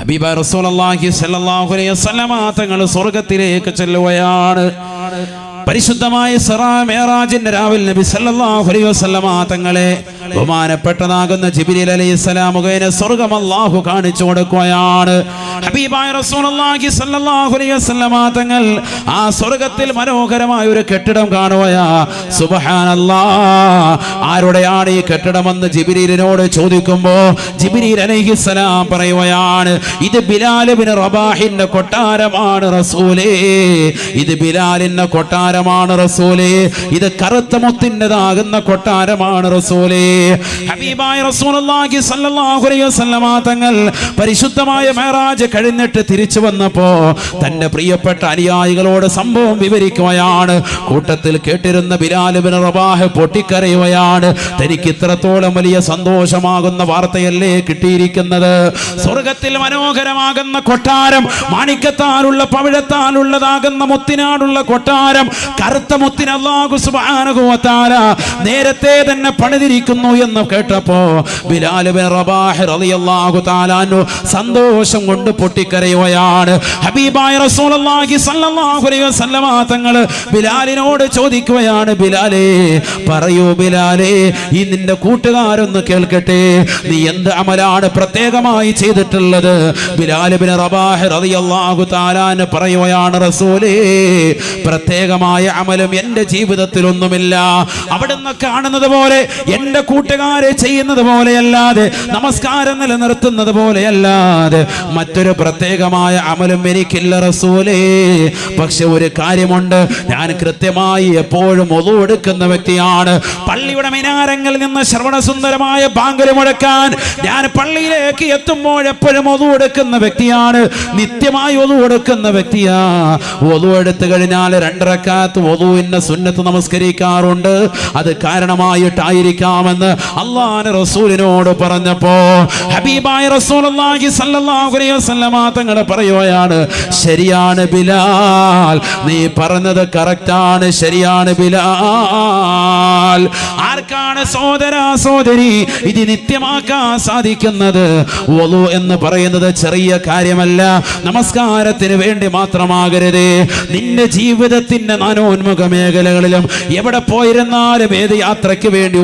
ഹബീബ വസല്ലമ തങ്ങൾ സ്വർഗത്തിലേക്ക് ചെല്ലുകയാണ്. പരിശുദ്ധമായ സറാ മേറാജിന്റെ രാവിൽ നബി സല്ലല്ലാഹു അലൈഹി വസല്ലമ തങ്ങളെ ബഹുമാനപ്പെട്ടതാകുന്ന ജിബിലി അലൈഹി സ്വലാം മുഖേന സ്വർഗം അള്ളാഹു കാണിച്ചു കൊടുക്കുകയാണ്. ഹബീബായ റസൂലുള്ളാഹി സ്വല്ലല്ലാഹു അലൈഹി വസല്ലമ തങ്ങൾ ആ സ്വർഗത്തിൽ മനോഹരമായ ഒരു കെട്ടിടം കാണുകയാ. സുബ്ഹാനല്ലാഹ്. ആരുടെയാണ് ഈ കെട്ടിടമെന്ന് ജിബ്രീലിനോട് ചോദിക്കുമ്പോ ജിബ്രീൽ അലൈഹിസ്സലാം പറയുകയാണ് ഇത് ബിലാൽ റബാഹിന്റെ കൊട്ടാരമാണ് റസൂലേ. ഇത് ബിലാലിന്റെ കൊട്ടാരമാണ് റസൂലേ. ഇത് കറുത്ത മുത്തിന്റെതാകുന്ന കൊട്ടാരമാണ് റസൂലേ. ഹബീബായ റസൂലുള്ളാഹി സ്വല്ലല്ലാഹു അലൈഹി വസല്ലമ തങ്ങൾ പരിശുദ്ധമായ മേറാജ് കഴിഞ്ഞിട്ട് തിരിച്ചു വന്നപ്പോ തന്റെ പ്രിയപ്പെട്ട അനുയായികളോട് സംഭവം വിവരിക്കുകയാണ്. കൂട്ടത്തിൽ കേട്ടിരുന്ന ബിലാൽ ബിൻ റബാഹ് പൊട്ടിക്കരയുകയാണ്. തനിക്ക് ഇത്രത്തോളം വലിയ സന്തോഷമാകുന്ന വാർത്തയല്ലേ കിട്ടിയിരിക്കുന്നത്? സ്വർഗത്തിൽ മനോഹരമാകുന്ന കൊട്ടാരം മാണിക്കത്താലുള്ള പവിഴത്താലുള്ളതാകുന്ന മുത്തിനാടുള്ള കൊട്ടാരം കറുത്ത മുത്തിന് അല്ലാഹു സുബ്ഹാനഹു വ നേരത്തെ തന്നെ പണിതിരിക്കുന്നു എന്ന് കേട്ടപ്പോ റളിയല്ലാഹു സന്തോഷം കൊണ്ട് പൊട്ടിക്കരയുകയാണ്. ഹബീബായ റസൂലുള്ളാഹി തങ്ങൾ ബിലാലിനോട് ചോദിക്കുകയാണ് ബിലാലേ പറയൂ ബിലാലേ ഈ നിന്റെ കൂട്ടുകാരൊന്ന് കേൾക്കട്ടെ നീ എന്ത് അമലാണ് പ്രത്യേകമായി ചെയ്തിട്ടുള്ളത്? ബിലാൽ ബിൻ റബാഹ് റളിയല്ലാഹു അൻഹു പറയുകയാണ് റസൂലേ പ്രത്യേകമായ അമലും എന്റെ ജീവിതത്തിൽ ഒന്നുമില്ല അവിടുന്ന് കാണുന്നത് പോലെ എന്റെ കൂട്ടുകാരെ ചെയ്യുന്നത് പോലെയല്ലാതെ നമസ്കാരം നിലനിർത്തുന്നത് പോലെയല്ലാതെ മറ്റൊരു പ്രത്യേകമായ അമലും എനിക്കില്ല റസൂലേ. പക്ഷെ ഒരു കാര്യമുണ്ട് ഞാൻ കൃത്യമായി എപ്പോഴും ഒതു എടുക്കുന്ന വ്യക്തിയാണ്. പള്ളിയുടെ മിനാരങ്ങളിൽ നിന്ന് ശ്രവണസുന്ദരമായ പാങ്കൽ മുഴക്കാൻ ഞാൻ പള്ളിയിലേക്ക് എത്തുമ്പോൾ എപ്പോഴും ഒതു എടുക്കുന്ന വ്യക്തിയാണ്. നിത്യമായി ഒതു എടുക്കുന്ന വ്യക്തിയാ. ഒതു എടുത്തു കഴിഞ്ഞാൽ രണ്ടരക്കാത്ത് ഒതുവിന്റെ സുന്നത്ത് നമസ്കരിക്കാറുണ്ട്. അത് കാരണമായിട്ടായിരിക്കാമെന്ന് അള്ളാഹ് റസൂലിനോട് പറഞ്ഞപ്പോ ഹബീബായ അലൈഹി വസല്ലമ തങ്ങൾ പറയുകയാണ് ശരിയാണ് ബിലാൽ നീ പറഞ്ഞത് കറക്റ്റാണ് ശരിയാണ് ബിലാൽ. ആർക്കാണ് സോദര സോദരി ഇത് നിത്യമാക്കാൻ സാധിക്കുന്നത്? ഒലു എന്ന് പറയുന്നത് ചെറിയ കാര്യമല്ല. നമസ്കാരത്തിന് വേണ്ടി മാത്രമാകരുത്. നിന്റെ ജീവിതത്തിന്റെ നാനോന്മുഖ മേഖലകളിലും എവിടെ പോയിരുന്നാലും ഏത് യാത്രയ്ക്ക് വേണ്ടി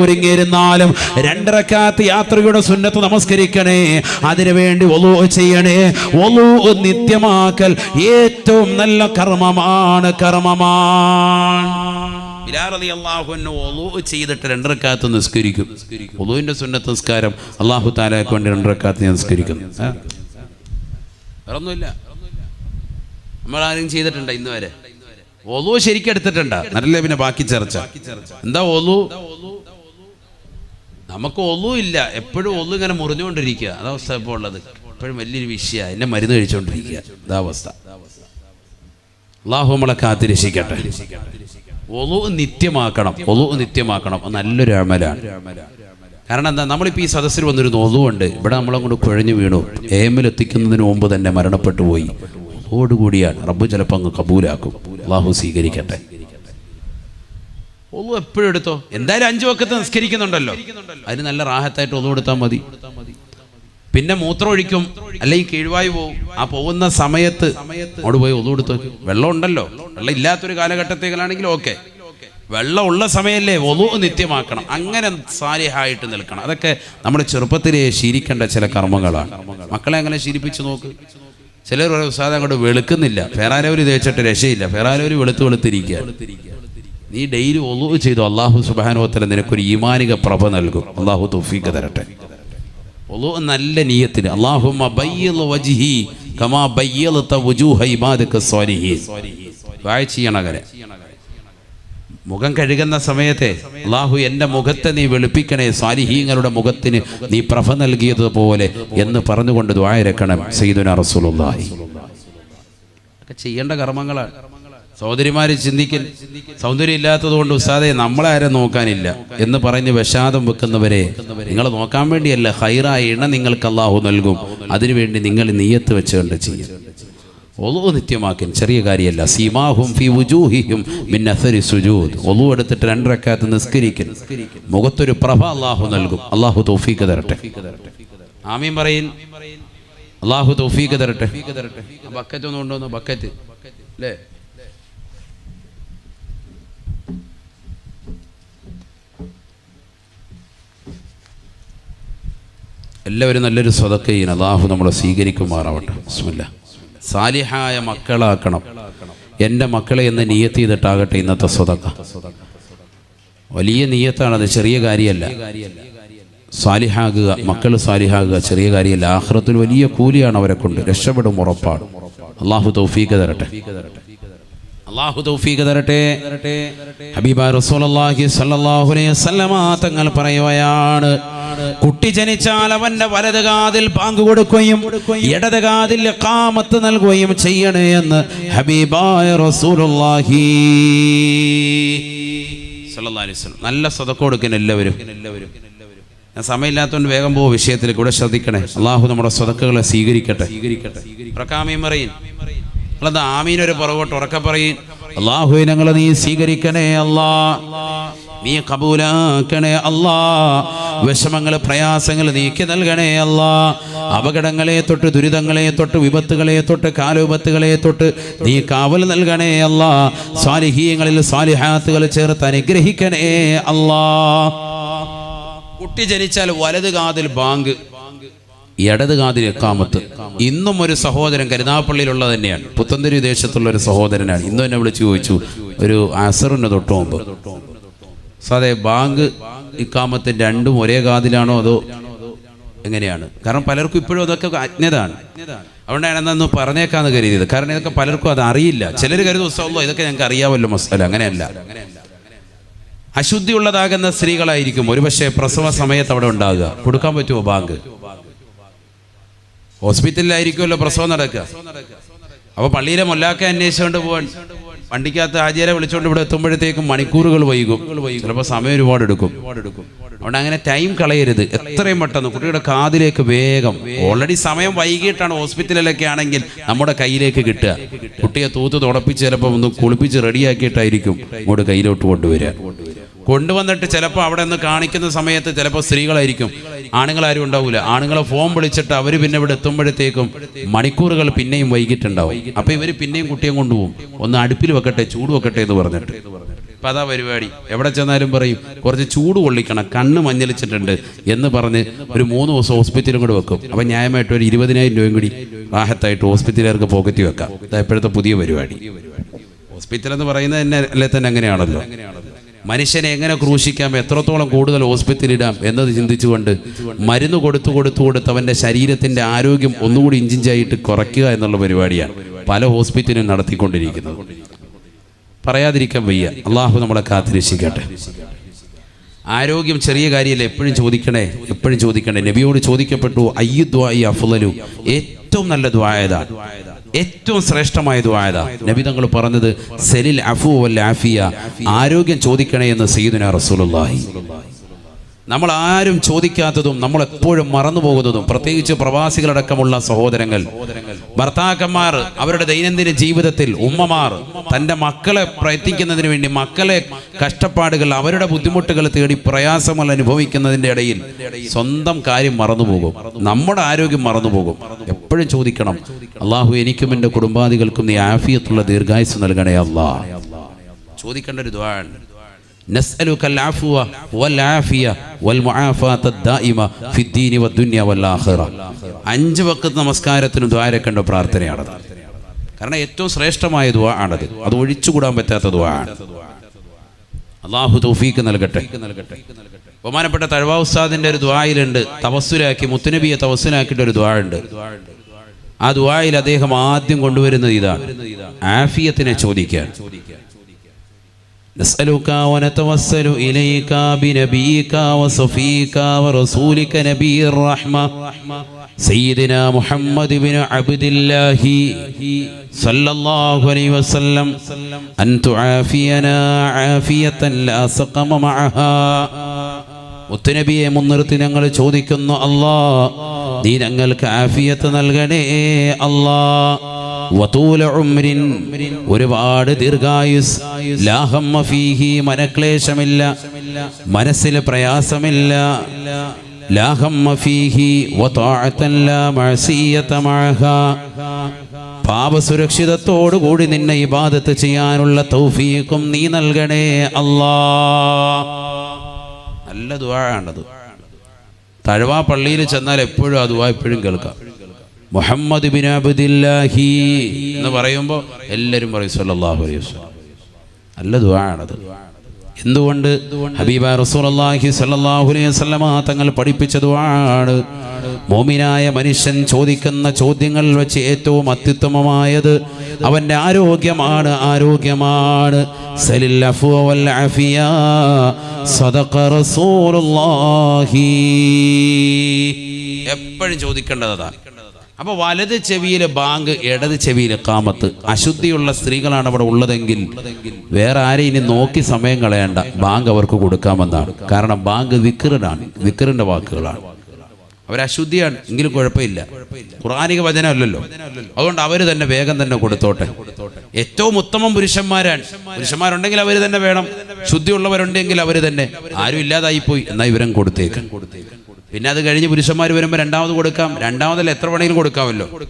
ഒരുങ്ങിയിരുന്നാലും രണ്ടരക്കാത്ത യാത്രയുടെ സുന്നത്ത് നമസ്കരിക്കണേ. അതിനുവേണ്ടി ഒലു ചെയ്യണേ. ഒലു നിത്യമാക്കൽ ഏറ്റവും നല്ല കർമ്മമാണ് കർമ്മമാണ്. ചെയ്തിട്ട് നിസ്കരിക്കും. സുന്നത്ത് നിസ്കാരം വേണ്ടി നമ്മൾ ആരും ചെയ്തിട്ടുണ്ടോ ഇന്ന് വരെ ശരിക്കും എടുത്തിട്ടുണ്ട്? നല്ല പിന്നെ ബാക്കി ചർച്ച. എന്താ ഒലു നമുക്ക് ഒന്നുമില്ല എപ്പോഴും ഒന്നും ഇങ്ങനെ മുറിഞ്ഞുകൊണ്ടിരിക്കുക. അതവസ്ഥ ഇപ്പോൾ ഉള്ളത്. എപ്പോഴും വലിയൊരു വിഷയമാണ് എന്നെ മരുന്ന് കഴിച്ചുകൊണ്ടിരിക്കുക ഇതാവസ്ഥ അള്ളാഹു നമ്മളെ കാത്തിരക്ഷിക്കട്ടെ ഒലു നിത്യമാക്കണം. ഒലു നിത്യമാക്കണം. നല്ലൊരു അമലാണ്. കാരണം എന്താ? നമ്മളിപ്പോൾ ഈ സദസ്സിൽ വന്നൊരു ഒലുവുണ്ട് ഇവിടെ നമ്മളങ്ങോട്ട് കുഴഞ്ഞു വീണു. ഏമിലെത്തിക്കുന്നതിന് മുമ്പ് തന്നെ മരണപ്പെട്ടു പോയി. ഒലുവോടുകൂടിയാണ് റബ്ബു ചിലപ്പോൾ അങ്ങ് കബൂലാക്കും. അള്ളാഹു സ്വീകരിക്കട്ടെ. ഒലു എപ്പോഴും എടുത്തോ? എന്തായാലും അഞ്ചു വക്കത്ത് നിസ്കരിക്കുന്നുണ്ടല്ലോ. അതിന് നല്ല റാഹത്തായിട്ട് ഒന്നും എടുത്താൽ മതി. പിന്നെ മൂത്രം ഒഴിക്കും അല്ലെങ്കിൽ കീഴ്വായി പോവും. ആ പോകുന്ന സമയത്ത് അവിടെ പോയി ഒന്നും എടുത്തോ വെള്ളം ഉണ്ടല്ലോ. വെള്ളം ഇല്ലാത്തൊരു കാലഘട്ടത്തേക്കാണെങ്കിൽ ഓക്കെ. വെള്ളം ഉള്ള സമയല്ലേ ഒതു നിത്യമാക്കണം. അങ്ങനെ സാരിഹായിട്ട് നിൽക്കണം. അതൊക്കെ നമ്മുടെ ചെറുപ്പത്തിലെ ശീലിക്കേണ്ട ചില കർമ്മങ്ങളാണ്. മക്കളെ അങ്ങനെ ശീലിപ്പിച്ചു നോക്ക്. ചിലർ ഒരു ഉസ്താദ് അങ്ങോട്ട് വെളുക്കുന്നില്ല. ഫെറാലവര് തേച്ചിട്ട് രക്ഷയില്ല. ഫെറാലവര് വെളുത്ത് വെളുത്തിരിക്കുക നീ ഡെയിലി ഒതു ചെയ്തു? അള്ളാഹു സുബാനോത്തല നിനക്കൊരു ഈമാനിക പ്രഭ നൽകും. അള്ളാഹു തൗഫീഖ് തരട്ടെ. ഒളു നല്ല നീയത്തിന്. അല്ലാഹുമ്മ ബയ്യൽ വജ്ഹി കമാ മുഖം കഴുകുന്ന സമയത്തെ അള്ളാഹു എന്റെ മുഖത്തെ നീ വെളുപ്പിക്കണേ. സ്വാലിഹീങ്ങളുടെ മുഖത്തിന് നീ പ്രഭ നൽകിയതുപോലെ എന്ന് പറഞ്ഞുകൊണ്ട് ദ്വായരക്കണം സെയ്ദുന റസൂലുള്ളാഹി. ചെയ്യേണ്ട കർമ്മങ്ങളാണ്. സഹോദരിമാര് ചിന്തിക്കൽ. സൗന്ദര്യം ഇല്ലാത്തതുകൊണ്ട് ഉസ്താദെ നമ്മളെ ആരെ നോക്കാനില്ല. എന്ന് പറഞ്ഞ് വിഷാദം വെക്കുന്നവരെ നിങ്ങൾ നോക്കാൻ വേണ്ടിയല്ല. ഹൈറായ ഇണ നിങ്ങൾക്ക് അള്ളാഹു നൽകും. അതിനുവേണ്ടി നിങ്ങൾ നീയത്ത് വെച്ചുകൊണ്ട് ചെയ്യും. ഒളു നിത്യമാക്കൻ ചെറിയ കാര്യമല്ല. സീമാഹും ഫി ഉജൂഹിയും മിൻ അസരി സുജൂദ്. ഒളു എടുത്തിട്ട് രണ്ടരക്കാത്ത് നിസ്കരിക്കൽ. മുഖത്തൊരു പ്രഭ അള്ളാഹു നൽകും. അള്ളാഹു തോഫീക്ക് തരട്ടെ. ആമീൻ പറയിൻ. അള്ളാഹു തൗഫീഖ് തരട്ടെ. ബക്കറ്റ് ഒന്നും കൊണ്ടുവന്നു? ബക്കറ്റ്. അല്ലേ? എല്ലാവരും നല്ലൊരു സ്വതക്ക ചെയ്യണം അള്ളാഹു നമ്മളെ സ്വീകരിക്കുമാറാവട്ടെ. ബിസ്മില്ലാ. സാലിഹായ മക്കളാക്കണം. എന്റെ മക്കളെ എന്ന് നിയത്ത് ചെയ്തിട്ടാകട്ടെ ഇന്നത്തെ സ്വതക്ക. വലിയ അത് ചെറിയ കാര്യമല്ല. സാലിഹാകുക മക്കൾ സാലിഹാകുക ചെറിയ കാര്യമല്ല. ആഹ്റത്തിൽ വലിയ കൂലിയാണ് അവരെ കൊണ്ട്. രക്ഷപ്പെടും ഉറപ്പാണ്. അള്ളാഹു തൗഫീഖ് തരട്ടെ. തൗഫീഖ് തരട്ടെ. തങ്ങൾ പറയുകയാണ് കുട്ടി ജനിച്ചാൽ അവന്റെ വലത് കാതിൽ പാങ്ക് കൊടുക്കുകയും ഇടത് കാതിൽ കാമത്ത് നൽകുകയും ചെയ്യണേ എന്ന് ഹബീബായ റസൂലുള്ളാഹി നല്ല സ്വതക്കം കൊടുക്കുന്ന എല്ലാവരും. ഞാൻ സമയമില്ലാത്തതുകൊണ്ട് വേഗം പോകും വിഷയത്തിൽ കൂടെ ശ്രദ്ധിക്കണേ. അള്ളാഹു നമ്മുടെ സ്വതക്കുകളെ സ്വീകരിക്കട്ടെ. സ്വീകരിക്കട്ടെ പ്രകാമയും പറയും നിങ്ങളത് ആമീനൊരു പുറകോട്ട് ഉറക്കെ പറയും. അള്ളാഹു ഞങ്ങളെ നീ സ്വീകരിക്കണേ അല്ലാ. നീ കബൂലാക്കണേ അല്ലാ. വിഷമങ്ങൾ പ്രയാസങ്ങൾ നീക്കി നൽകണേ അല്ലാ. അപകടങ്ങളെ തൊട്ട് ദുരിതങ്ങളെ തൊട്ട് വിപത്തുകളെ തൊട്ട് കാലുപത്തുകളെ തൊട്ട് നീ കാവൽ നൽകണേ അല്ലാ. സ്വാലിഹീയങ്ങളിൽ സ്വാലിഹാത്തുകൾ ചേർത്ത് അനുഗ്രഹിക്കണേ അല്ലാ. കുട്ടി ജനിച്ചാൽ വലത് കാതിൽ ബാങ്ക്. ഇടത് കാതിന് എക്കാമത്ത്. ഇന്നും ഒരു സഹോദരൻ കരുനാപ്പള്ളിയിലുള്ള തന്നെയാണ്. പുത്തന്തിരി ദേശത്തുള്ള ഒരു സഹോദരനാണ്. ഇന്നും എന്നെ വിളിച്ചു ചോദിച്ചു ഒരു അസറിന് തൊട്ട് മുമ്പ് സാറേ ബാങ്ക് ഇക്കാമത്ത് രണ്ടും ഒരേ കാതിലാണോ അതോ എങ്ങനെയാണ്? കാരണം പലർക്കും ഇപ്പോഴും അതൊക്കെ അജ്ഞതാണ്. അതുകൊണ്ടാണ് എന്നൊന്ന് പറഞ്ഞേക്കാന്ന് കരുതിയത്. കാരണം ഇതൊക്കെ പലർക്കും അത് അറിയില്ല. ചിലർ കരുതും ഉത്സവമല്ലോ ഇതൊക്കെ ഞങ്ങൾക്ക് അറിയാമല്ലോ മസാല. അങ്ങനെയല്ല. അശുദ്ധിയുള്ളതാകുന്ന സ്ത്രീകളായിരിക്കും. ഒരുപക്ഷെ പ്രസവ സമയത്ത് അവിടെ ഉണ്ടാകുക. കൊടുക്കാൻ പറ്റുമോ ബാങ്ക്? ഹോസ്പിറ്റലിലായിരിക്കുമല്ലോ പ്രസവം നടക്കുക. അപ്പൊ പള്ളിയിലെ മൊല്ലാക്ക അന്വേഷിച്ചുകൊണ്ട് പോവാൻ. വണ്ടിക്കകത്ത് ആചാര്യ വിളിച്ചുകൊണ്ട് ഇവിടെ എത്തുമ്പോഴത്തേക്കും മണിക്കൂറുകൾ വൈകും. ചിലപ്പോൾ സമയം ഒരുപാട് എടുക്കും. അതുകൊണ്ട് അങ്ങനെ ടൈം കളയരുത്. എത്രയും പെട്ടെന്ന് കുട്ടിയുടെ കാതിലേക്ക് വേഗം. ഓൾറെഡി സമയം വൈകിട്ടാണ് ഹോസ്പിറ്റലിലൊക്കെ ആണെങ്കിൽ നമ്മുടെ കയ്യിലേക്ക് കിട്ടുക. കുട്ടിയെ തൂത്ത് തുടപ്പിച്ച് ചിലപ്പോൾ ഒന്ന് കുളിപ്പിച്ച് റെഡിയാക്കിയിട്ടായിരിക്കും ഇങ്ങോട്ട് കയ്യിലോട്ട് കൊണ്ടുവരിക. കൊണ്ടുവന്നിട്ട് ചിലപ്പോൾ അവിടെ നിന്ന് കാണിക്കുന്ന സമയത്ത് ചിലപ്പോൾ സ്ത്രീകളായിരിക്കും. ആണുങ്ങളാരും ഉണ്ടാവില്ല ആണുങ്ങളെ ഫോം വിളിച്ചിട്ട് അവർ പിന്നെ ഇവിടെ എത്തുമ്പോഴത്തേക്കും മണിക്കൂറുകൾ പിന്നെയും വൈകിട്ടുണ്ടാവും. അപ്പോൾ ഇവർ പിന്നെയും കുട്ടിയെ കൊണ്ടുപോകും. ഒന്ന് അടുപ്പിൽ വെക്കട്ടെ ചൂട് വെക്കട്ടെ എന്ന് പറഞ്ഞിട്ട്. അപ്പം അതാ പരിപാടി. എവിടെ ചെന്നാലും പറയും കുറച്ച് ചൂട് കൊള്ളിക്കണം കണ്ണ് മഞ്ഞളിച്ചിട്ടുണ്ട് എന്ന് പറഞ്ഞ് ഒരു മൂന്ന് ദിവസം ഹോസ്പിറ്റലും കൂടെ വെക്കും. അപ്പം ന്യായമായിട്ട് ഒരു ഇരുപതിനായിരം രൂപയും കൂടി റാഹത്തായിട്ട് ഹോസ്പിറ്റലുകാർക്ക് പോക്കറ്റ് വെക്കാം. ഇതാ ഇപ്പോഴത്തെ പുതിയ പരിപാടി. ഹോസ്പിറ്റൽ എന്ന് പറയുന്നത് തന്നെ അല്ലേ തന്നെ അങ്ങനെയാണല്ലോ. മനുഷ്യനെ എങ്ങനെ ക്രൂശിക്കാം? എത്രത്തോളം കൂടുതൽ ഹോസ്പിറ്റലിൽ ഇടാം? എന്നത് ചിന്തിച്ചുകൊണ്ട് മരുന്ന് കൊടുത്തു കൊടുത്തു കൊടുത്ത് അവന്റെ ശരീരത്തിന്റെ ആരോഗ്യം ഒന്നുകൂടി ഇഞ്ചിഞ്ചായിട്ട് കുറയ്ക്കുക എന്നുള്ള പരിപാടിയാണ് പല ഹോസ്പിറ്റലും നടത്തിക്കൊണ്ടിരിക്കുന്നത്. പറയാതിരിക്കാൻ വയ്യ. അള്ളാഹു നമ്മളെ കാത്തിരക്ഷിക്കട്ടെ. ആരോഗ്യം ചെറിയ കാര്യമല്ല എപ്പോഴും ചോദിക്കണേ എപ്പോഴും ചോദിക്കണേ. നബിയോട് ചോദിക്കപ്പെട്ടു അയ്യുദ്വായി അഫുലു ഏറ്റവും നല്ല ദ്വായതാണ് ഏറ്റവും ശ്രേഷ്ഠമായ ദ്വായത നബി തങ്ങൾ പറഞ്ഞത് സെലിൽ അഫു വൽ ആഫിയ. ആരോഗ്യം ചോദിക്കണേ എന്ന് സയ്യിദുന റസൂലുള്ളാഹി. നമ്മൾ ആരും ചോദിക്കാത്തതും നമ്മൾ എപ്പോഴും മറന്നു പോകുന്നതും പ്രത്യേകിച്ച് പ്രവാസികളടക്കമുള്ള സഹോദരങ്ങൾ. ഭർത്താക്കന്മാർ അവരുടെ ദൈനംദിന ജീവിതത്തിൽ ഉമ്മമാർ തന്റെ മക്കളെ പ്രയത്നിക്കുന്നതിന് വേണ്ടി മക്കളെ കഷ്ടപ്പാടുകൾ അവരുടെ ബുദ്ധിമുട്ടുകൾ തേടി പ്രയാസങ്ങൾ അനുഭവിക്കുന്നതിന്റെ ഇടയിൽ സ്വന്തം കാര്യം മറന്നുപോകും നമ്മുടെ ആരോഗ്യം മറന്നുപോകും എപ്പോഴും ചോദിക്കണം അള്ളാഹു എനിക്കും എന്റെ കുടുംബാദികൾക്കും നീ ആഫിയത്തുള്ള ദീർഘായുസ് നൽകണേ അള്ളാഹ് ചോദിക്കേണ്ട ഒരു ദ്വാണ് نسألك العفو والعافية والمعافاة الدائمة في الدين والدنيا والآخرة അഞ്ച് വക്കത്ത് നമസ്കാരത്തിന് ദ്വാരക്കേണ്ട പ്രാർത്ഥനയാണത് കാരണം ഏറ്റവും ശ്രേഷ്ഠമായ ദ്വാ ആണത് അത് ഒഴിച്ചുകൂടാൻ പറ്റാത്ത ദ്വാ ആണ് അള്ളാഹു തൗഫീക്ക് നൽകട്ടെ ബഹുമാനപ്പെട്ട തഴവാ ഉസ്താദിന്റെ ഒരു ദ്വായിലുണ്ട് തവസ്സുലാക്കി മുത്തുനബിയെ തവസ്സുലാക്കിയിട്ട് ഒരു ദ്വാ ഉണ്ട് ആ ദ്വായിൽ അദ്ദേഹം ആദ്യം കൊണ്ടുവരുന്നത് ഇതാണ് ആഫിയത്തിനെ ചോദിക്കാൻ نسألك ونتوسل إليك بنبيك وصفيك ورسولك نبي الرحمة سيدنا محمد بن عبد الله صلى الله عليه وسلم أن تعافينا عافية لا سقم معها മുത്തുനബിയെ മുൻനിർത്തി ഞങ്ങൾ ചോദിക്കുന്നു അല്ലാ നീ ഞങ്ങൾക്ക് ആഫിയത്ത് നൽകണേ അല്ലാ വതൂല ഉംരിൻ ഒരുപാട് ദീർഘായുസ്. ലാഹമ്മ ഫീഹി മനക്ലേശമില്ല. മനസ്സിൽ പ്രയാസമില്ല. പാപസുരക്ഷിതത്തോടുകൂടി നിന്നെ ഇബാദത്ത് ചെയ്യാനുള്ള തൗഫീക്കും നീ നൽകണേ അല്ലാ. നല്ല ദുവാണത് തഴവാ പള്ളിയിൽ ചെന്നാൽ എപ്പോഴും ആ എപ്പോഴും കേൾക്കാം. മുഹമ്മദ് ബിൻ അബ്ദില്ലാഹി എന്ന് പറയുമ്പോൾ എല്ലാവരും പറയും സല്ലല്ലാഹു അലൈഹി വസല്ലം. നല്ല ദുവാണത് എന്തുകൊണ്ട്? ഹബീബ അലൈഹി വസല്ലമ തങ്ങൾ പഠിപ്പിച്ച ദുആണ് മോമിനായ മനുഷ്യൻ ചോദിക്കുന്ന ചോദ്യങ്ങൾ വെച്ച് ഏറ്റവും അത്യുത്തമമായത് അവന്റെ ആരോഗ്യമാണ് ആരോഗ്യമാണ്. സലിൽ സദഖ റസൂലുള്ളാഹി. എപ്പോഴും ചോദിക്കേണ്ടത് അതാണ് അപ്പൊ വലത് ചെവിയിലെ ബാങ്ക് ഇടത് ചെവിയിലെ കാമത്ത്. അശുദ്ധിയുള്ള സ്ത്രീകളാണ് അവിടെ ഉള്ളതെങ്കിൽ വേറെ ആരെ ഇനി നോക്കി സമയം കളയേണ്ട. ബാങ്ക് അവർക്ക് കൊടുക്കാമെന്നാണ്. കാരണം ബാങ്ക് വിക്രനാണ്. വിക്കറിന്റെ വാക്കുകളാണ്. അവർ അശുദ്ധിയാണ്. എങ്കിലും കുഴപ്പമില്ല. ഖുറാനിക വചനമല്ലല്ലോ. അതുകൊണ്ട് അവർ തന്നെ വേഗം തന്നെ കൊടുത്തോട്ടെ. ഏറ്റവും ഉത്തമം പുരുഷന്മാരാണ്. പുരുഷന്മാരുണ്ടെങ്കിൽ അവർ തന്നെ വേണം. ശുദ്ധിയുള്ളവരുണ്ടെങ്കിൽ അവർ തന്നെ. ആരും ഇല്ലാതായി പോയി എന്നാ ഇവരും കൊടുത്തേക്ക്. പിന്നെ അത് കഴിഞ്ഞ് പുരുഷന്മാർ വരുമ്പോൾ രണ്ടാമത് കൊടുക്കാം. രണ്ടാമതല്ല എത്ര വേണമെങ്കിലും കൊടുക്കാമല്ലോ.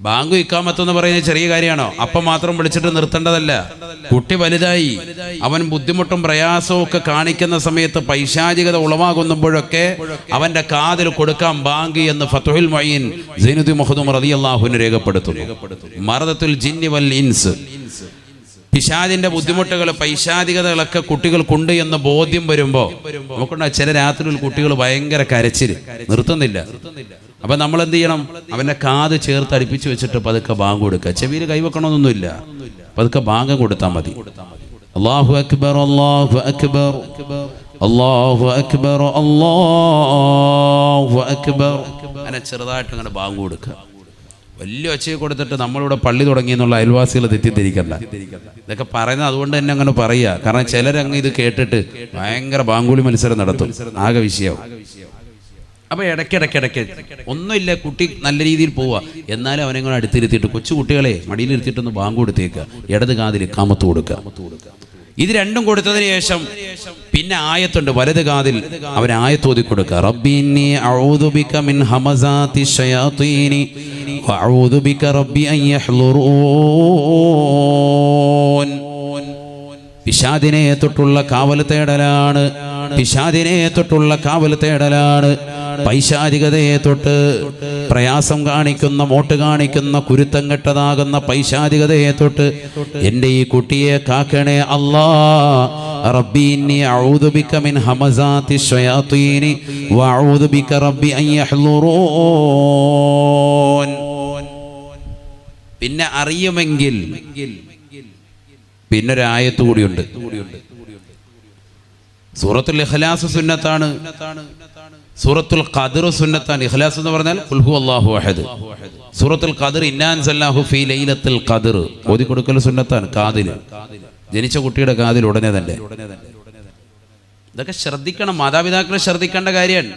ബാങ്ക് ഇക്കാമത്തെന്ന് പറയുന്നത് ചെറിയ കാര്യമാണോ? അപ്പം മാത്രം വിളിച്ചിട്ട് നിർത്തേണ്ടതല്ല. കുട്ടി വലുതായി. അവൻ ബുദ്ധിമുട്ടും പ്രയാസവും ഒക്കെ കാണിക്കുന്ന സമയത്ത് പൈശാചികത ഉളവാകുമ്പോഴൊക്കെ അവന്റെ കാതിൽ കൊടുക്കാം ബാങ്ക് എന്ന് ഫത്തുഹിൽ മൊയ്യൻ സൈനുദ്ദീൻ മുഹദും റതിയല്ലാഹുവിന് രേഖപ്പെടുത്തുന്നു. മറദത്തുൽ ജിന്നി വൽ ഇൻസ്. പിശാദിന്റെ ബുദ്ധിമുട്ടുകൾ പൈശാദികതകളൊക്കെ കുട്ടികൾക്കുണ്ട് എന്ന ബോധ്യം വരുമ്പോ നമുക്കുണ്ടാ ചില രാത്രിയിൽ കുട്ടികൾ ഭയങ്കര കരച്ചിൽ നിർത്തുന്നില്ല. അപ്പൊ നമ്മൾ എന്ത് ചെയ്യണം? അവന്റെ കാത് ചേർത്ത് അടുപ്പിച്ച് വെച്ചിട്ട് പതുക്കെ ബാങ്ക് കൊടുക്കുക. ചെവിയിൽ കൈവെക്കണമെന്നൊന്നുമില്ല പതുക്കെ ബാങ്ക് കൊടുത്താൽ മതി. അള്ളാഹു അക്ബർ അള്ളാഹു അക്ബർ അള്ളാഹു അക്ബർ അള്ളാഹു അക്ബർ. അങ്ങനെ ചെറുതായിട്ട് അങ്ങനെ ബാങ്ക് കൊടുക്കുക. വലിയ ഒച്ചയെ കൊടുത്തിട്ട് നമ്മളിവിടെ പള്ളി തുടങ്ങി എന്നുള്ള അയൽവാസികൾ തെറ്റിദ്ധരിക്കണ്ട. ഇതൊക്കെ പറയുന്നത് അതുകൊണ്ട് തന്നെ അങ്ങനെ പറയുക. കാരണം ചിലരങ്ങ് ഇത് കേട്ടിട്ട് ഭയങ്കര ബാങ്കുളി മത്സരം നടത്തും. ആകെ വിഷയം അപ്പൊ ഇടയ്ക്കിടയ്ക്കിടയ്ക്ക് ഒന്നുമില്ല കുട്ടി നല്ല രീതിയിൽ പോവുക. എന്നാലും അവനെ കൂടെ അടുത്തിരുത്തിയിട്ട് കൊച്ചു കുട്ടികളെ മടിയിലിരുത്തിയിട്ടൊന്ന് ബാങ്ക് കൊടുത്തേക്കുക. ഇടത് കാതിൽ കാമത്ത് കൊടുക്കുക. ഇത് രണ്ടും കൊടുത്തതിന് ശേഷം പിന്നെ ആയത്തുണ്ട് വലത് കാതിൽ അവൻ ആയത്തോതി കൊടുക്കുക മിൻ അൻ പിശാദിനെ തൊട്ടുള്ള കാവൽ തേടലാണ്. പിശാദിനെ തൊട്ടുള്ള കാവൽ തേടലാണ്. പൈശാരികതയെ തൊട്ട് പ്രയാസം കാണിക്കുന്ന മോട്ട് കാണിക്കുന്ന കുരുത്തം കെട്ടതാകുന്ന പൈശാരികതയെ തൊട്ട് എന്റെ ഈ കുട്ടിയെ കാക്കണേ അല്ലാ. റബ്ബി ഇന്നി അഊദു ബിക മിൻ വഅഊദു ബിക റബ്ബി അൻ പിന്നെ അറിയുമെങ്കിൽ പിന്നെ ഒരു ആയത്ത് കൂടിയുണ്ട്. സൂറത്തുൽ ഇഖ്ലാസ് സുന്നത്താണ്. സൂറത്തുൽ ഖദർ സുന്നത്താണ്. ഇഖ്ലാസ് എന്ന് പറഞ്ഞാൽ ഖുൽഹു അല്ലാഹു അഹദ്. സൂറത്തുൽ ഖദർ ഇന്നാൻ സല്ലാഹു ഫീ ലൈലത്തുൽ ഖദർ. ഓതി കൊടുക്കൽ സുന്നത്താണ് കാതിൽ ജനിച്ച കുട്ടിയുടെ കാതിൽ ഉടനെ തന്നെ. ഇതൊക്കെ ശ്രദ്ധിക്കണം. മാതാപിതാക്കൾ ശ്രദ്ധിക്കേണ്ട കാര്യമാണ്.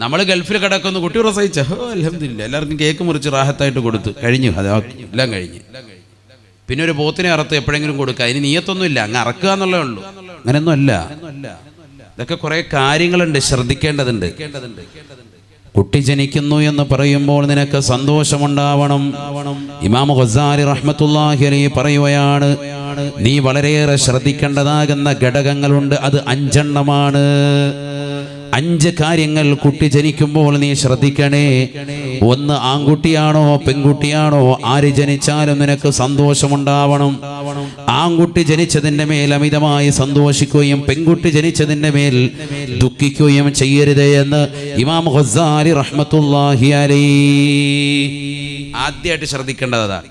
നമ്മൾ ഗൾഫിൽ കിടക്കുന്നു കുട്ടി പ്രസവിച്ച അലഹമില്ല എല്ലാവർക്കും കേക്ക് മുറിച്ച് റാഹത്തായിട്ട് കൊടുത്തു. കഴിഞ്ഞു അത് എല്ലാം കഴിഞ്ഞു. പിന്നെ ഒരു പോത്തിനെ അറുത്ത് എപ്പോഴെങ്കിലും കൊടുക്കുക. അതിന് നീയത്തൊന്നുമില്ല. അങ്ങ് അറക്കുക എന്നുള്ളേ ഉള്ളൂ. അങ്ങനെയൊന്നും അല്ല. ഇതൊക്കെ കുറെ കാര്യങ്ങളുണ്ട് ശ്രദ്ധിക്കേണ്ടതുണ്ട്. കുട്ടി ജനിക്കുന്നു എന്ന് പറയുമ്പോൾ നിനക്ക് സന്തോഷമുണ്ടാവണം. ഇമാം ഹസാരി റഹ്മത്തുല്ലാഹി അലൈഹി പറയുകയാണ് നീ വളരെയേറെ ശ്രദ്ധിക്കേണ്ടതാകുന്ന ഘടകങ്ങളുണ്ട് അത് അഞ്ചെണ്ണമാണ്. അഞ്ച് കാര്യങ്ങൾ കുട്ടി ജനിക്കുമ്പോൾ നീ ശ്രദ്ധിക്കണേ. ഒന്ന് ആൺകുട്ടിയാണോ പെൺകുട്ടിയാണോ ആര് ജനിച്ചാലും നിനക്ക് സന്തോഷമുണ്ടാവണം. ആൺകുട്ടി ജനിച്ചതിന്റെ മേൽ അമിതമായി സന്തോഷിക്കുകയും പെൺകുട്ടി ജനിച്ചതിന്റെ മേൽ ദുഃഖിക്കുകയും ചെയ്യരുത് എന്ന് ഇമാം ഹസാരി റഹ്മത്തുല്ലാഹി അലൈ ആദ്യമായിട്ട് ശ്രദ്ധിക്കേണ്ടതാ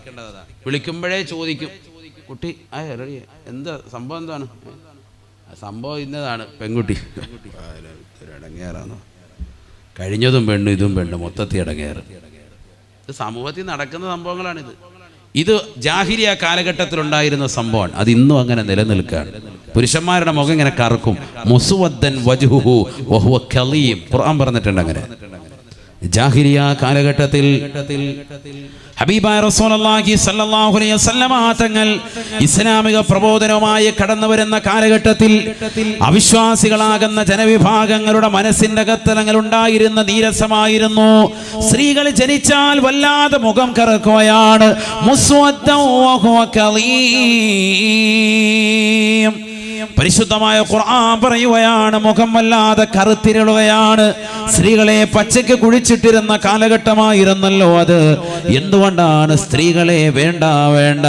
വിളിക്കുമ്പോഴേ ചോദിക്കും. കുട്ടി എന്താ സംഭവം എന്താണ്? "ആ, സംഭവം ഇന്നതാണ് പെൺകുട്ടി. കഴിഞ്ഞതും പെണ്ണു ഇതും പെണ്ണു മൊത്തത്തിൽ ഇടങ്ങേറ്. ഇത് സമൂഹത്തിൽ നടക്കുന്ന സംഭവങ്ങളാണിത്. ഇത് ജാഹിരിയ കാലഘട്ടത്തിലുണ്ടായിരുന്ന സംഭവമാണ്. അത് ഇന്നും അങ്ങനെ നിലനിൽക്കുകയാണ്. പുരുഷന്മാരുടെ മുഖം ഇങ്ങനെ കറക്കും. മുസുവദ്ദൻ വജുഹു വഹുവ കലീം. ഖുർആൻ പറഞ്ഞിട്ടുണ്ട് അങ്ങനെ. ജാഹിരിയ കാലഘട്ടത്തിൽ തങ്ങൾ ഇസ്ലാമിക പ്രബോധനവുമായി കടന്നു വരുന്ന കാലഘട്ടത്തിൽ അവിശ്വാസികളാകുന്ന ജനവിഭാഗങ്ങളുടെ മനസ്സിന്റെ കത്തലങ്ങൾ ഉണ്ടായിരുന്ന നീരസമായിരുന്നു. സ്ത്രീകൾ ജനിച്ചാൽ വല്ലാതെ മുഖം കറക്കുകയാണ്. പരിശുദ്ധമായ ഖുർആൻ പറയുകയാണ് മുഖം വല്ലാതെ കറുത്തിരളുകയാണ്. സ്ത്രീകളെ പച്ചയ്ക്ക് കുഴിച്ചിട്ടിരുന്ന കാലഘട്ടമായിരുന്നല്ലോ അത്. എന്തുകൊണ്ടാണ് സ്ത്രീകളെ വേണ്ട വേണ്ട?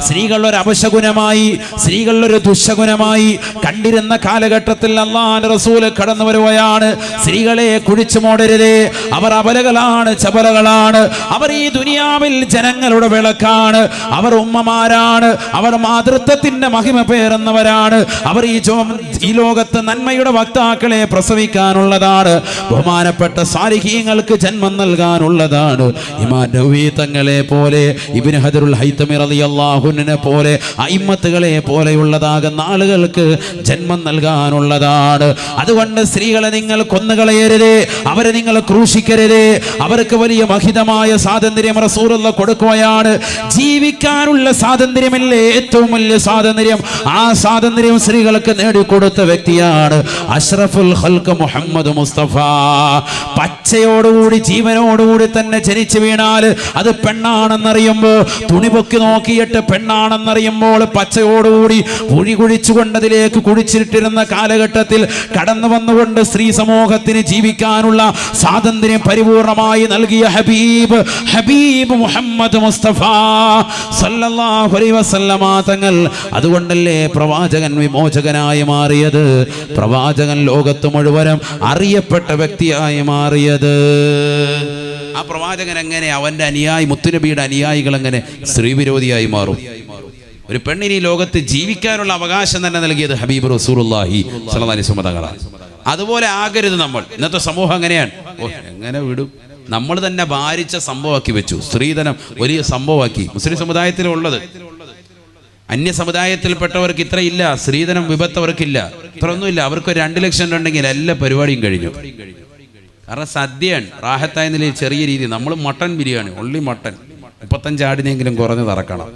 സ്ത്രീകൾ ഒരു അപശകുനമായി സ്ത്രീകൾ ഒരു ദുശകുനമായി കണ്ടിരുന്ന കാലഘട്ടത്തിൽ അള്ളാന്റെ റസൂൽ കടന്നു വരുകയാണ്. സ്ത്രീകളെ കുഴിച്ചു മോടരുതേ. അവർ അപലകളാണ് ചപലകളാണ്. അവർ ഈ ദുനിയാവിൽ ജനങ്ങളുടെ വിളക്കാണ്. അവർ ഉമ്മമാരാണ്. അവർ മാതൃത്വത്തിന്റെ മഹിമ പേറുന്നവരാണ്. അവർ ഈ ഈ ലോകത്ത് നന്മയുടെ വക്താക്കളെ പ്രസവിക്കാനുള്ളതാണ്. ബഹുമാനപ്പെട്ട സാരിഹീങ്ങൾക്ക് ജന്മം നൽകാനുള്ളതാണ്. ഇമാൻ നബി തങ്ങളെ പോലെ ഇബിൻ ഹദറുൽ ഹൈത്തമിർ അലി അള്ളാഹുനെ പോലെ അയിമ്മത്തുകളെ പോലെയുള്ളതാകുന്ന ആളുകൾക്ക് ജന്മം നൽകാനുള്ളതാണ്. അതുകൊണ്ട് സ്ത്രീകളെ നിങ്ങൾ കൊന്നുകളയരുതേ അവരെ നിങ്ങൾ ക്രൂശിക്കരുതേ അവർക്ക് വലിയ മഹിതമായ സ്വാതന്ത്ര്യം റസൂറുള്ള കൊടുക്കുകയാണ്. ജീവിക്കാനുള്ള സ്വാതന്ത്ര്യമല്ലേ? ഏറ്റവും വലിയ സ്വാതന്ത്ര്യം ആ സ്വാതന്ത്ര്യം സ്ത്രീകൾക്ക് നേടിക്കൊടുത്ത വ്യക്തിയാണ് അഷ്റഫുൽ ഹൽക്ക് മുഹമ്മദ് മുസ്തഫ. പച്ചയോടുകൂടി ജീവനോടുകൂടി തന്നെ ജനിച്ചു വീണാൽ അത് പെണ്ണാണെന്നറിയുമ്പോൾ തുണി പൊക്കി നോക്കിയിട്ട് പെണ്ണാണെന്നറിയുമ്പോൾ പച്ചയോടുകൂടി കുഴി കുഴിച്ചുകൊണ്ടതിലേക്ക് കുഴിച്ചിട്ടിരുന്ന കാലഘട്ടത്തിൽ കടന്നു വന്നുകൊണ്ട് സ്ത്രീ സമൂഹത്തിന് ജീവിക്കാനുള്ള സ്വാതന്ത്ര്യം പരിപൂർണമായി നൽകിയ ഹബീബ് ഹബീബ് മുഹമ്മദ് മുസ്തഫ. സല്ലല്ലാഹു അലൈഹി വസല്ലമ തങ്ങൾ അതുകൊണ്ടല്ലേ പ്രവാചകൻ വിമോചകനായി മാറിയത്. പ്രവാചകൻ ലോകത്ത് മുഴുവനും അറിയപ്പെട്ട വ്യക്തിയായി മാറിയത്. ആ പ്രവാചകൻ എങ്ങനെ? അവന്റെ അനുയായി മുത്തുനബിയുടെ അനുയായികൾ എങ്ങനെ? സ്ത്രീവിരോധിയായി മാറും. ഒരു പെണ്ണിന് ഈ ലോകത്ത് ജീവിക്കാനുള്ള അവകാശം തന്നെ നൽകിയത് ഹബീബ് സ്വല്ലല്ലാഹി അലൈഹി വസല്ലം അതുപോലെ ആകരുത് നമ്മൾ. ഇന്നത്തെ സമൂഹം എങ്ങനെയാണ്? ഓ എങ്ങനെ വിടും? നമ്മൾ തന്നെ ഭാരിച്ച സംഭവമാക്കി വെച്ചു. സ്ത്രീധനം വലിയ സംഭവമാക്കി. മുസ്ലിം സമുദായത്തിലുള്ളത് അന്യ സമുദായത്തിൽപ്പെട്ടവർക്ക് ഇത്രയില്ല സ്ത്രീധനം വിപത്തവർക്കില്ല ഇത്രയൊന്നുമില്ല. അവർക്ക് രണ്ട് ലക്ഷം ഉണ്ടെങ്കിൽ എല്ലാ പരിപാടിയും കഴിഞ്ഞു. കാരണം സദ്യയാണ് റാഹത്തായ നിലയിൽ ചെറിയ രീതി. നമ്മൾ മട്ടൺ ബിരിയാണി ഉള്ളി മട്ടൺ. മുപ്പത്തഞ്ച് ആടിനെങ്കിലും കുറഞ്ഞ് തറക്കണം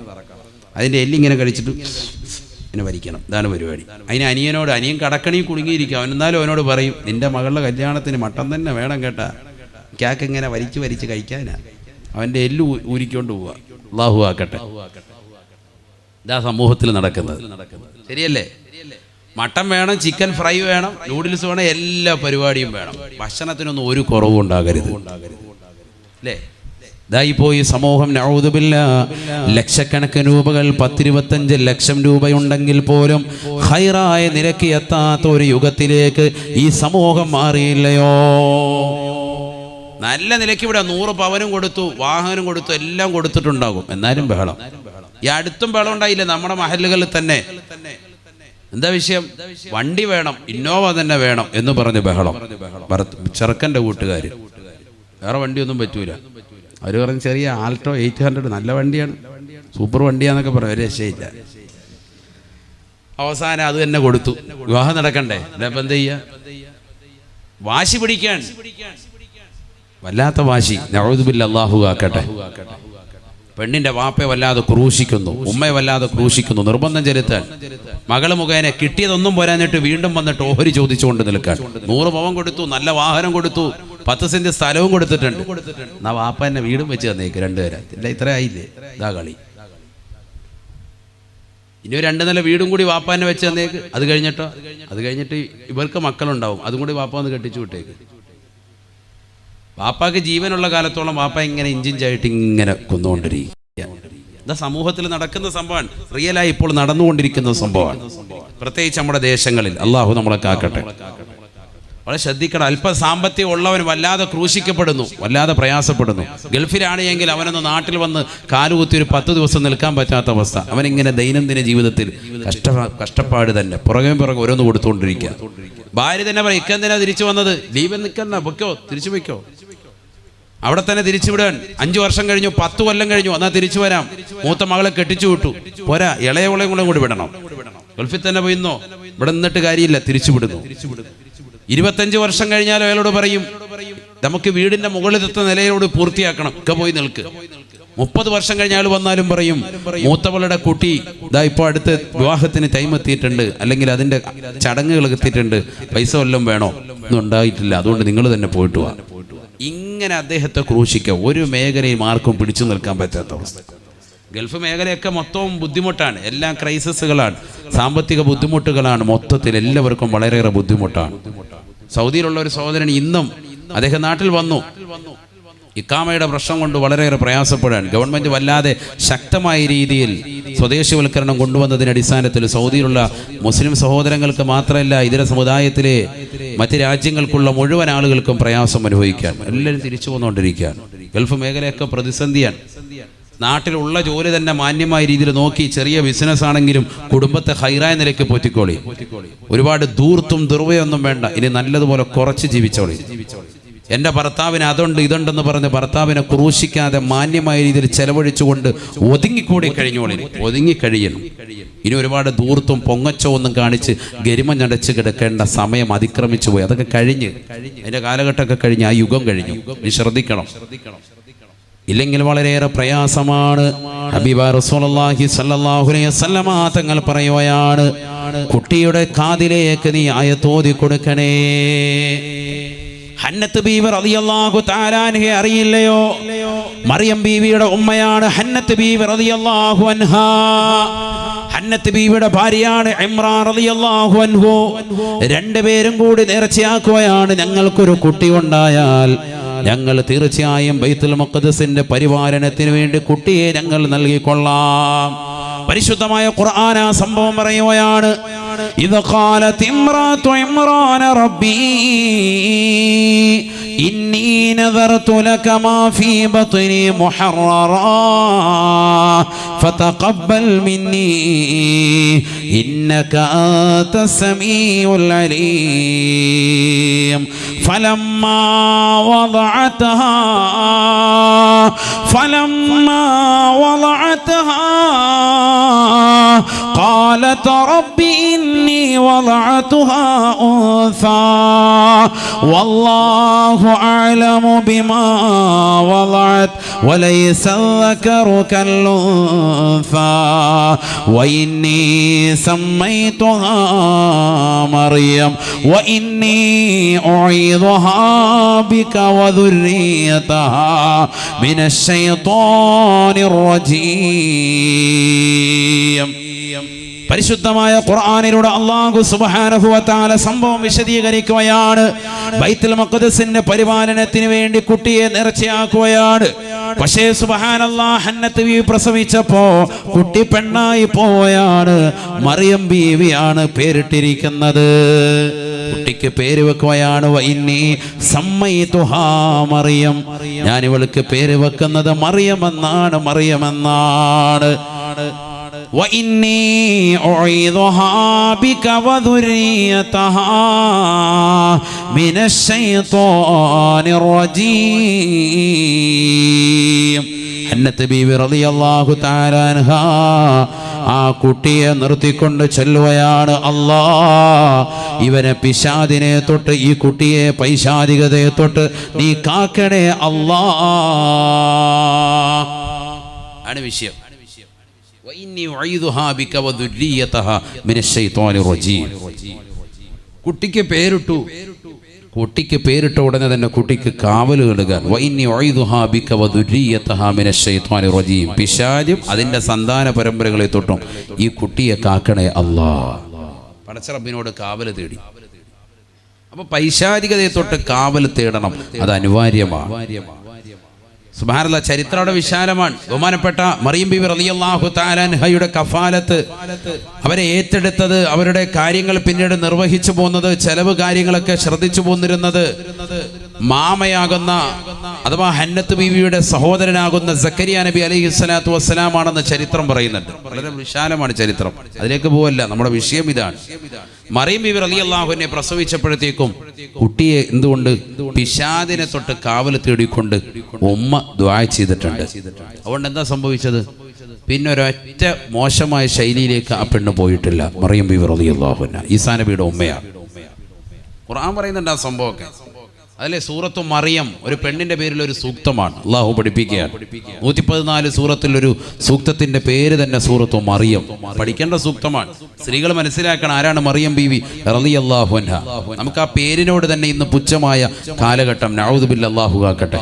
അതിന്റെ എല്ലിങ്ങനെ കഴിച്ചിട്ട് ഇങ്ങനെ വരിക്കണം ഇതാണ് പരിപാടി. അതിന് അനിയനോട് അനിയൻ കടക്കണി കുടുങ്ങിയിരിക്കും. അവൻ എന്നാലും അവനോട് പറയും നിന്റെ മകളുടെ കല്യാണത്തിന് മട്ടൻ തന്നെ വേണം കേട്ടാ. ക്യാക്ക് ഇങ്ങനെ വലിച്ചു വലിച്ച് കഴിക്കാനാ. അവന്റെ എല്ല് ഊരിക്കൊണ്ട് പോവുക അള്ളാഹു ആക്കട്ടെ. ഇതാ സമൂഹത്തിൽ നടക്കുന്നത്. ശരിയല്ലേ? മട്ടൻ വേണം ചിക്കൻ ഫ്രൈ വേണം നൂഡിൽസ് വേണം എല്ലാ പരിപാടിയും വേണം. ഭക്ഷണത്തിനൊന്നും ഒരു കുറവും ഉണ്ടാകരുത്. അല്ലേ പോയി സമൂഹം നൗദുബില്ല ലക്ഷക്കണക്കിന് രൂപകൾ പത്തിരുപത്തഞ്ച് ലക്ഷം രൂപയുണ്ടെങ്കിൽ പോലും ഹൈറായ നിരക്ക് എത്താത്ത ഒരു യുഗത്തിലേക്ക് ഈ സമൂഹം മാറിയില്ലയോ? നല്ല നിലയ്ക്ക് ഇവിടെ നൂറ് പവനും കൊടുത്തു വാഹനം കൊടുത്തു എല്ലാം കൊടുത്തിട്ടുണ്ടാകും. എന്നാലും ബഹളം. ഈ അടുത്തും വെള്ളം ഉണ്ടായില്ല? നമ്മുടെ മഹലുകളിൽ തന്നെ. എന്താ വിഷയം? വണ്ടി വേണം ഇന്നോവ തന്നെ വേണം എന്ന് പറഞ്ഞ് ബഹളം. ചെറുക്കന്റെ കൂട്ടുകാർ വേറെ വണ്ടിയൊന്നും പറ്റൂല. അവർ പറഞ്ഞ് ചെറിയ ആൾട്ടോ എയ്റ്റ് ഹൺഡ്രഡ് നല്ല വണ്ടിയാണ്. സൂപ്പർ വണ്ടിയാന്നൊക്കെ പറഞ്ഞു ഒരു രക്ഷയില്ല. അവസാനം അത് തന്നെ കൊടുത്തു. വിവാഹം നടക്കണ്ടേ? ഇപ്പം എന്ത് ചെയ്യാ വാശി പിടിക്കാൻ. വല്ലാത്ത വാശി. നവതുബില്ല അള്ളാഹു ആക്കട്ടെ. പെണ്ണിന്റെ വാപ്പയെ വല്ലാതെ ക്രൂശിക്കുന്നു ഉമ്മയെ വല്ലാതെ ക്രൂശിക്കുന്നു നിർബന്ധം ചെലുത്താൻ. മകൾ മുഖേന കിട്ടിയതൊന്നും പോരാഞ്ഞിട്ട് വീണ്ടും വന്നിട്ട് ഓഹരി ചോദിച്ചുകൊണ്ട് നിൽക്കാൻ. നൂറ് പവൻ കൊടുത്തു നല്ല വാഹനം കൊടുത്തു പത്ത് സെന്റ് സ്ഥലവും കൊടുത്തിട്ടുണ്ട്. എന്നാ വാപ്പ എന്നെ വീടും വെച്ച് തന്നേക്ക് രണ്ടുപേരെ. ഇല്ല ഇത്ര ആയില്ലേ? ഇതാ കളി. ഇനി രണ്ട് നില വീടും കൂടി വാപ്പാനെ വെച്ച് തന്നേക്ക്. അത് കഴിഞ്ഞിട്ടോ? അത് കഴിഞ്ഞിട്ട് ഇവർക്ക് മക്കളുണ്ടാവും. അതും കൂടി വാപ്പ ഒന്ന് കെട്ടിച്ചു വിട്ടേക്ക്. വാപ്പാക്ക് ജീവനുള്ള കാലത്തോളം വാപ്പ ഇങ്ങനെ ഇഞ്ചിഞ്ചായിട്ട് ഇങ്ങനെ കൊന്നുകൊണ്ടിരിക്കുക. സമൂഹത്തിൽ നടക്കുന്ന സംഭവമാണ്. റിയലായി ഇപ്പോൾ നടന്നുകൊണ്ടിരിക്കുന്ന സംഭവമാണ്. പ്രത്യേകിച്ച് നമ്മുടെ ദേശങ്ങളിൽ. അള്ളാഹു നമ്മളെ കാക്കട്ടെ. വളരെ ശ്രദ്ധിക്കണം. അല്പ സാമ്പത്തികം ഉള്ളവൻ വല്ലാതെ ക്രൂശിക്കപ്പെടുന്നു. വല്ലാതെ പ്രയാസപ്പെടുന്നു. ഗൾഫിലാണെങ്കിൽ അവനൊന്ന് നാട്ടിൽ വന്ന് കാലുകുത്തി ഒരു പത്ത് ദിവസം നിൽക്കാൻ പറ്റാത്ത അവസ്ഥ. അവനിങ്ങനെ ദൈനംദിന ജീവിതത്തിൽ കഷ്ട കഷ്ടപ്പാട് തന്നെ. പുറകെ പുറകെ ഓരോന്ന് കൊടുത്തുകൊണ്ടിരിക്കുക. ഭാര്യ തന്നെ പറയും ഇക്കെന്തിനാ തിരിച്ചു വന്നത്? ലീവ് നിൽക്കണ്ട. പൊയ്ക്കോ. തിരിച്ചു പൊയ്ക്കോ. അവിടെ തന്നെ തിരിച്ചു വിടാൻ അഞ്ചു വർഷം കഴിഞ്ഞു പത്ത് കൊല്ലം കഴിഞ്ഞു എന്നാൽ തിരിച്ചു വരാം. മൂത്ത മകളെ കെട്ടിച്ചു വിട്ടു. പോരാ ഇളയവളെയും കൂടെ കൂടി വിടണം. ഗൾഫിൽ തന്നെ പോയിന്നോ? ഇവിടെ നിന്നിട്ട് കാര്യമില്ല തിരിച്ചു വിടുന്നു ഇരുപത്തഞ്ച് വർഷം കഴിഞ്ഞാൽ അയാളോട് പറയും നമുക്ക് വീടിന്റെ മുകളിലത്തെ നിലയോട് പൂർത്തിയാക്കണം ഒക്കെ പോയി നിൽക്ക്. മുപ്പത് വർഷം കഴിഞ്ഞ ആൾ വന്നാലും പറയും മൂത്തവളുടെ കുട്ടി ഇതാ ഇപ്പോൾ അടുത്ത് വിവാഹത്തിന് ടൈം എത്തിയിട്ടുണ്ട്. അല്ലെങ്കിൽ അതിന്റെ ചടങ്ങുകൾ എത്തിയിട്ടുണ്ട്. പൈസ വല്ലതും വേണോ? ഒന്നും ഉണ്ടായിട്ടില്ല. അതുകൊണ്ട് നിങ്ങൾ തന്നെ പോയിട്ട് വാ. ഇങ്ങനെ അദ്ദേഹത്തെ ക്രൂശിക്കുക ഒരു മേഖലയും ആർക്കും പിടിച്ചു നിൽക്കാൻ പറ്റാത്ത അവസ്ഥ. ഗൾഫ് മേഖലയൊക്കെ മൊത്തവും ബുദ്ധിമുട്ടാണ്. എല്ലാം ക്രൈസിസുകളാണ്. സാമ്പത്തിക ബുദ്ധിമുട്ടുകളാണ്. മൊത്തത്തിൽ എല്ലാവർക്കും വളരെയേറെ ബുദ്ധിമുട്ടാണ്. സൗദിയിലുള്ള ഒരു സഹോദരൻ ഇന്നും അദ്ദേഹം നാട്ടിൽ വന്നു. ഇക്കാമയുടെ പ്രശ്നം കൊണ്ട് വളരെയേറെ പ്രയാസപ്പെടാൻ. ഗവൺമെന്റ് വല്ലാതെ ശക്തമായ രീതിയിൽ സ്വദേശിവൽക്കരണം കൊണ്ടുവന്നതിന്റെ അടിസ്ഥാനത്തിൽ സൗദിയിലുള്ള മുസ്ലിം സഹോദരങ്ങൾക്ക് മാത്രമല്ല ഇതര സമുദായത്തിലെ മറ്റ് രാജ്യങ്ങൾക്കുള്ള മുഴുവൻ ആളുകൾക്കും പ്രയാസം അനുഭവിക്കാൻ. എല്ലാവരും തിരിച്ചു പോന്നുകൊണ്ടിരിക്കുകയാണ്. ഗൾഫ് മേഖലയൊക്കെ പ്രതിസന്ധിയാണ്. നാട്ടിലുള്ള ജോലി തന്നെ മാന്യമായ രീതിയിൽ നോക്കി ചെറിയ ബിസിനസ് ആണെങ്കിലും കുടുംബത്തെ ഹൈറായ നിലയ്ക്ക് പോറ്റിക്കോളി. ഒരുപാട് ദൂർത്തും ദുർവയൊന്നും വേണ്ട. ഇനി നല്ലതുപോലെ കുറച്ച് ജീവിച്ചോളി. എന്റെ ഭർത്താവിന് അതുണ്ട് ഇതുണ്ടെന്ന് പറഞ്ഞ് ഭർത്താവിനെ ക്രൂശിക്കാതെ മാന്യമായ രീതിയിൽ ചെലവഴിച്ചുകൊണ്ട് ഒതുങ്ങിക്കൂടി കഴിഞ്ഞോളി ഒതുങ്ങിക്കഴിയണം ഇനി ഒരുപാട് ദൂർത്തും പൊങ്ങച്ചോ ഒന്നും കാണിച്ച് ഗരിമഞ്ഞടച്ച് കിടക്കേണ്ട സമയം അതിക്രമിച്ചു പോയി. അതൊക്കെ കഴിഞ്ഞ് അതിന്റെ കാലഘട്ടമൊക്കെ കഴിഞ്ഞ് ആ യുഗം കഴിഞ്ഞു. നീ ശ്രദ്ധിക്കണം. ഇല്ലെങ്കിൽ വളരെയേറെ പ്രയാസമാണ്. തങ്ങൾ പറയുകയാണ് കുട്ടിയുടെ കാതിലേക്ക് നീ ആയ തോതി കൊടുക്കണേ. ഹന്നത്ത് ബീവി റളിയല്ലാഹു തആലാൻഹെ അറിയില്ലയോ? മറിയം ബീവിയുടെ ഉമ്മയാണ് ഹന്നത്ത് ബീവി റളിയല്ലാഹു അൻഹാ. ഹന്നത്ത് ബീവിയുടെ ഭാര്യയാണ് ഇമ്രാൻ റളിയല്ലാഹു അൻഹു. രണ്ടുപേരും കൂടി നേർച്ചയാക്കുകയാണ് ഞങ്ങൾക്കൊരു കുട്ടി ഉണ്ടായാൽ. ഞങ്ങൾ തീർച്ചയായും ബൈത്തുൽ മുഖദ്ദസിന്റെ പരിപാലനത്തിന് വേണ്ടി കുട്ടിയെ ഞങ്ങൾ നൽകിക്കൊള്ളാം. പരിശുദ്ധമായ ഖുർആൻ ആ സംഭവം പറയുകയാണ് ഇത് قالت امرأة عمران ربي إني نذرت لك ما في بطني محررا فتقبل مني إنك أنت السميع العليم. فلما وضعتها فلما وضعتها قالت رب إني وضعتها أنثى. والله أعلم بما وضعت وليس الذكر كالأنثى. وإني سميتها مريم وإني أعيذها بك وذريتها. من الشيطان الرجيم. പരിശുദ്ധമായ ഖുർആാനിലൂടെ അള്ളാഹു തആല സംഭവം വിശദീകരിക്കുകയാണ്. ബൈത്തുൽ മക്കദസിന്റെ പരിപാലനത്തിന് വേണ്ടി കുട്ടിയെ നേർച്ചയാക്കുകയാണ് പക്ഷേ സുബ്ഹാനല്ലാഹ് ഹന്നത്ത് ബീവി പ്രസവിച്ചപ്പോ കുട്ടി പെണ്ണായി പോവുകയാണ് മറിയം ബീവിയാണ് പേരിട്ടിരിക്കുന്നത്. കുട്ടിക്ക് പേര് വെക്കുകയാണ് വൈന്നി മറിയം. ഞാൻ ഇവൾക്ക് പേര് വെക്കുന്നത് മറിയമെന്നാണ് മറിയമെന്നാണ്. وإني أعيذها بك وذريتها من الشيطان الرجيم ഹന്നത്ത് ബീവി റളിയല്ലാഹു തആല അൻഹ ആ കുട്ടിയെ നിർത്തിക്കൊണ്ട് ചെല്ലുകയാണ് അല്ലാ ഇവനെ പിശാദിനെ തൊട്ട് ഈ കുട്ടിയെ പൈശാദികതയെ തൊട്ട് നീ കാക്കണേ അല്ലാ ആണ് വിഷയം കുട്ടിക്ക് പേരിട്ടു. കുട്ടിക്ക് പേരിട്ട ഉടനെ തന്നെ കുട്ടിക്ക് കാവൽ കിടുകാൻ പിശാജും അതിന്റെ സന്താന പരമ്പരകളെ തൊട്ടും ഈ കുട്ടിയെ കാക്കണേ അല്ലാ പടച്ചറബിനോട് കാവൽ തേടി. അപ്പൊ പൈശാചികതയെ തൊട്ട് കാവൽ തേടണം. അത് അനിവാര്യമാണ്. സുബാനുള്ള ചരിത്രം അവിടെ വിശാലമാണ്. ബഹുമാനപ്പെട്ട മറിയം ബിബി റളിയല്ലാഹു താലാൻഹയുടെ കഫാലത്ത്. അവരെ ഏറ്റെടുത്തത് അവരുടെ കാര്യങ്ങൾ പിന്നീട് നിർവഹിച്ചു പോകുന്നത് ചെലവ് കാര്യങ്ങളൊക്കെ ശ്രദ്ധിച്ചു പോന്നിരുന്നത് മാമയാകുന്ന അഥവാ ഹന്നത്ത് ബീവിയുടെ സഹോദരനാകുന്ന സക്കരിയ നബി അലൈഹി സ്വലാത്തു വസ്സലാമാണെന്ന് ചരിത്രം പറയുന്നുണ്ട്. വളരെ വിശാലമാണ് ചരിത്രം. അതിലേക്ക് പോവല്ല നമ്മുടെ വിഷയം ഇതാണ്. മറിയം ബീവി അള്ളാഹുവിനെ പ്രസവിച്ചപ്പോഴത്തേക്കും കുട്ടിയെ എന്തുകൊണ്ട് പിശാദിനെ തൊട്ട് കാവൽ തേടിക്കൊണ്ട് ഉമ്മ ദ്വാ ചെയ്തിട്ടുണ്ട്. അതുകൊണ്ട് എന്താ സംഭവിച്ചത്? പിന്നെ ഒരൊറ്റ മോശമായ ശൈലിയിലേക്ക് ആ പെണ്ണ് പോയിട്ടില്ല മറിയം ബീവി അലി ഈസാ ഈസാനബിയുടെ ഉമ്മയാണ്. ഖുർആൻ പറയുന്നുണ്ട് ആ സംഭവമൊക്കെ. അതിലെ സൂറത്തു മറിയം ഒരു പെണ്ണിന്റെ പേരിൽ ഒരു സൂക്തമാണ്. അള്ളാഹു പഠിപ്പിക്കുക നൂറ്റി പതിനാല് സൂറത്തിൽ ഒരു സൂക്തത്തിന്റെ പേര് തന്നെ സൂറത്തു മറിയം. പഠിക്കേണ്ട സൂക്തമാണ്. സ്ത്രീകൾ മനസ്സിലാക്കണം ആരാണ് മറിയം ബീവി? റലി അള്ളാഹു നമുക്ക് ആ പേരിനോട് തന്നെ ഇന്ന് പുച്ഛമായ കാലഘട്ടം. നൗദുബിൽ അള്ളാഹു കാക്കട്ടെ